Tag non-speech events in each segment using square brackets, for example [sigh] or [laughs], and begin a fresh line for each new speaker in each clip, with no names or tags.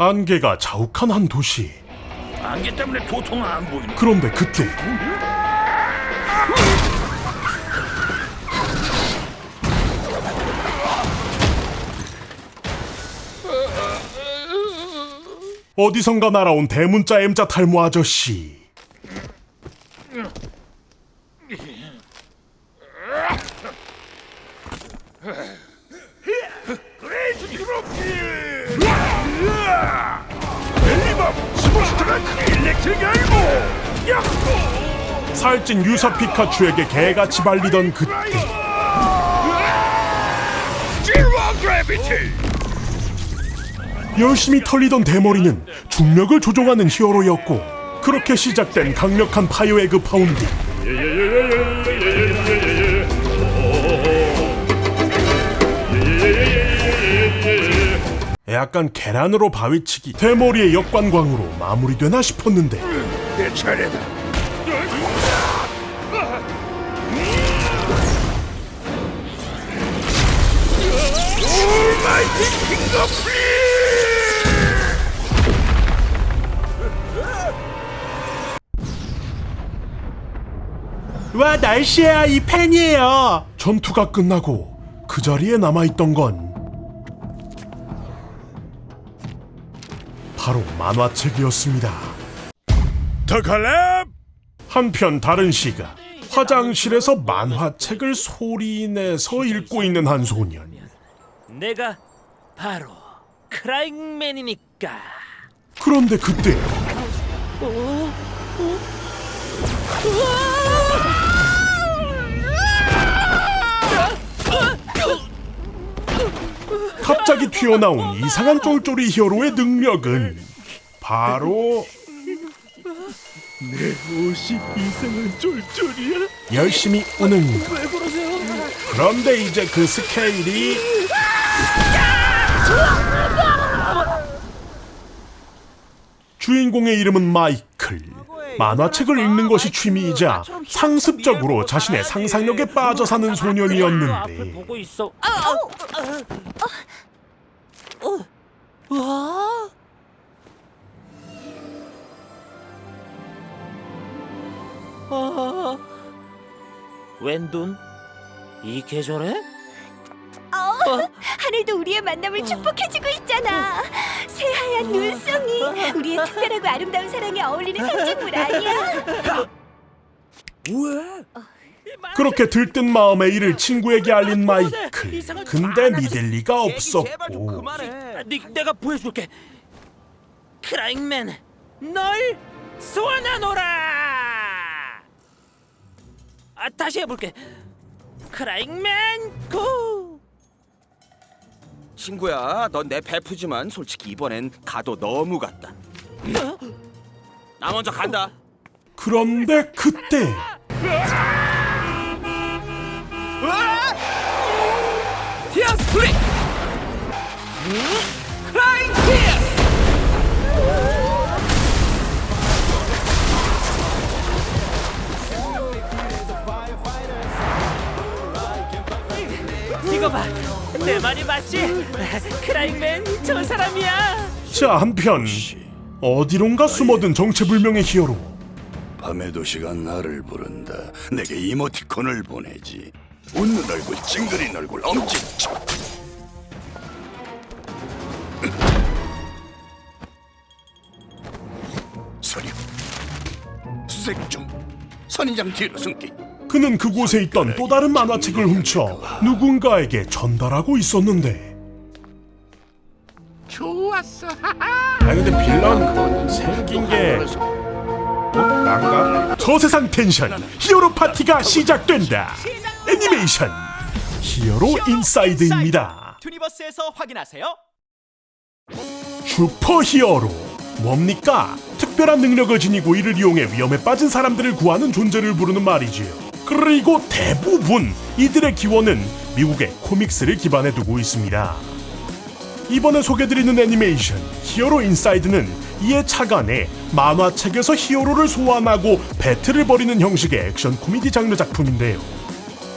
안개가 자욱한 한 도시.
안개 때문에 도통 안 보이는.
그런데 그때 어디선가 날아온 대문자 M자 탈모 아저씨. 살찐 유사 피카츄에게 개같이 발리던 그때. 열심히 털리던 대머리는 중력을 조종하는 히어로였고 그렇게 시작된 강력한 파이어에그 파운딩 약간 계란으로 바위치기 대머리의 역관광으로 마무리되나 싶었는데
내 차례다. 올마이티 킹거 플리.
와 날씨야 이 팬이에요 전투가 끝나고 그 자리에 남아있던 건 바로 만화책이었습니다.
더 갈래?
한편 다른 시각 화장실에서 만화책을 소리내서 읽고 있는 한 소년.
내가 바로 크라잉맨이니까.
그런데 그때 갑자기 튀어나온 이상한 쫄쫄이 히어로의 능력은 바로
옷이 이상한 쫄쫄이야.
열심히 우는 것. 그런데 이제 그 스케일이 주인공의 이름은 마이클. 만화책을 읽는 것이 취미이자 상습적으로 자신의 상상력에 빠져 사는 소년이었는데
보고 있어. 아, 웬돈? 이 계절에?
어, 하늘도 우리의 만남을 축복해주고 있잖아. 새하얀 눈송이, 우리의 특별하고 아름다운 사랑에 어울리는 상징물 아니야?
왜?
그렇게 들뜬 마음에 이를 친구에게 알린 마이클. 근데 믿을 리가 없었고
아, 네, 내가 보여줄게. 크라잉맨, 널 소환하노라. 아, 다시 해볼게. 크라잉맨 고.
친구야, 넌 내 베프지만 솔직히 이번엔 가도 너무 같다. 나 먼저 간다.
그런데 그때
이거 봐, 내 말이 맞지? 크라잉맨 저 사람이야.
자 한편 어디론가 숨어든 정체불명의 히어로
밤의 도시가 나를 부른다. 내게 이모티콘을 보내지. 웃는 얼굴, 찡그린 얼굴, 엄지척. 서리. 수색 중. 선인장 뒤로 숨기.
그는 그곳에 있던 또 다른 만화책을 훔쳐 누군가에게 전달하고 있었는데
좋았어. [laughs]
아 근데 빌런 생긴 게 어? 난가? 저세상 텐션 히어로 파티가 시작된다 애니메이션 히어로 인사이드입니다
투니버스에서 확인하세요.
슈퍼 히어로 뭡니까? 특별한 능력을 지니고 이를 이용해 위험에 빠진 사람들을 구하는 존재를 부르는 말이지요 그리고 대부분 이들의 기원은 미국의 코믹스를 기반에 두고 있습니다 이번에 소개드리는 애니메이션 히어로 인사이드는 이에 차관해 만화책에서 히어로를 소환하고 배틀을 벌이는 형식의 액션 코미디 장르 작품인데요.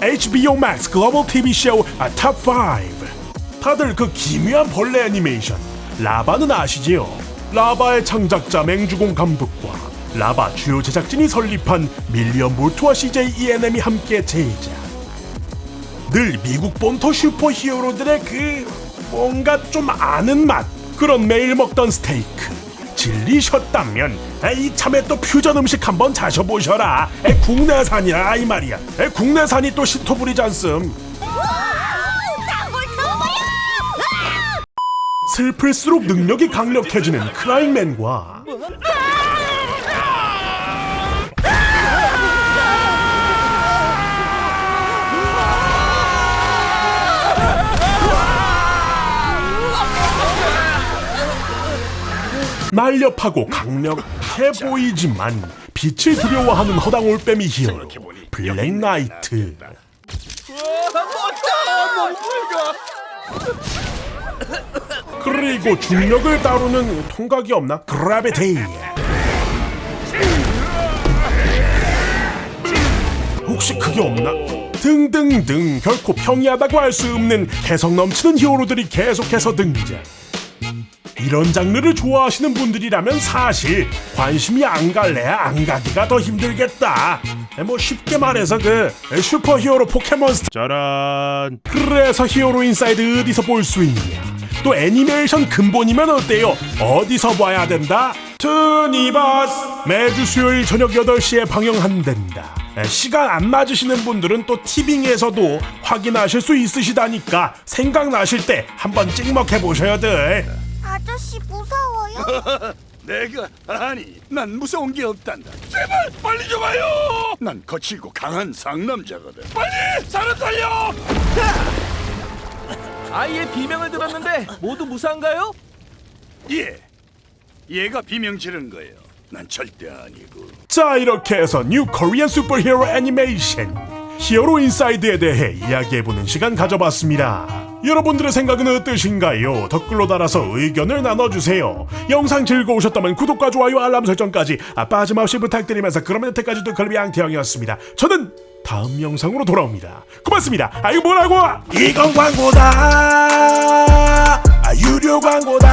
HBO Max 글로벌 TV 쇼 아, 탑5 다들 그 기묘한 벌레 애니메이션 라바는 아시지요? 라바의 창작자 맹주공 감독과 라바 주요 제작진이 설립한 밀리언 볼트와 CJ ENM이 함께 제작. 늘 미국 본토 슈퍼 히어로들의 그 뭔가 좀 아는 맛 그런 매일 먹던 스테이크. 질리셨다면 이 참에 또 퓨전 음식 한번 자셔보셔라. 에, 국내산이야 이 말이야. 에, 국내산이 또 시토불이지 않음. 슬플수록 능력이 강력해지는 크라잉맨과 날렵하고 강력해 보이지만 빛을 두려워하는 허당 올빼미 히어로 블랙 나이트 그리고 중력을 다루는 통각이 없나? 그라비티 혹시 그게 없나? 등등등 결코 평이하다고 할 수 없는 개성 넘치는 히어로들이 계속해서 등장 이런 장르를 좋아하시는 분들이라면 사실 관심이 안 갈래야 안 가기가 더 힘들겠다. 뭐 쉽게 말해서 그 슈퍼 히어로 포켓몬스터 짜란. 그래서 히어로 인사이드 어디서 볼 수 있냐? 또 애니메이션 근본이면 어때요? 어디서 봐야 된다? 투니버스 매주 수요일 저녁 8시에 방영한댄다. 시간 안 맞으시는 분들은 또 티빙에서도 확인하실 수 있으시다니까 생각나실 때 한번 찍먹해 보셔야 돼.
아저씨 무서워요? [laughs]
내가 아니 난 무서운 게 없단다. 제발 빨리 좀 와요. 난 거칠고 강한 상남자거든. 빨리 사람 살려. [laughs]
아이의 비명을 들었는데 모두 무사한가요?
예, 얘가 비명 지른 거예요. 난 절대 아니고.
자 이렇게 해서 뉴 코리안 슈퍼히어로 애니메이션 히어로 인사이드에 대해 이야기해보는 시간 가져봤습니다. 여러분들의 생각은 어떠신가요? 댓글로 달아서 의견을 나눠주세요. 영상 즐거우셨다면 구독과 좋아요 알람 설정까지 아, 빠짐없이 부탁드리면서 그러면 여태까지도 걸비 양태형이었습니다. 저는 다음 영상으로 돌아옵니다. 고맙습니다. 아 이거 뭐라고? 이건 광고다. 아, 유료 광고다.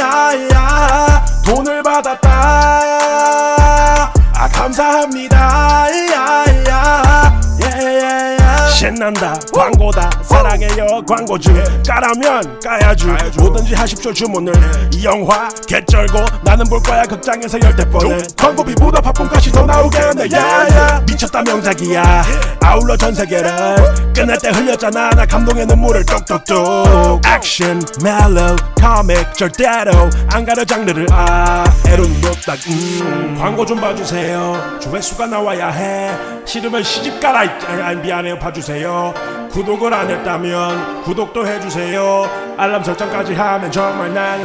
야, 야. 돈을 받았다. 아 감사합니다. 신난다. 광고다. 사랑해요 광고주 까라면 까야주. 뭐든지 하십시오 주문을. 이 영화 개쩔고 나는 볼 거야 극장에서 열대 번에 광고비보다 바쁜까지 더 나오겠네. 야야. 미쳤다 명작이야. 아울러 전 세계를 끝날 때 흘렸잖아. 나 감동의 눈물을 뚝뚝뚝 액션 멜로 코믹 절대로 안 가려 장르를 아 에로는 높다. 음. 광고 좀 봐주세요. 조회수가 나와야 해. 싫으면 시집 가라. 이- 아, 미안해요. 봐 주세요. 구독을 안 했다면 구독도 해주세요. 알람 설정까지 하면 정말 나는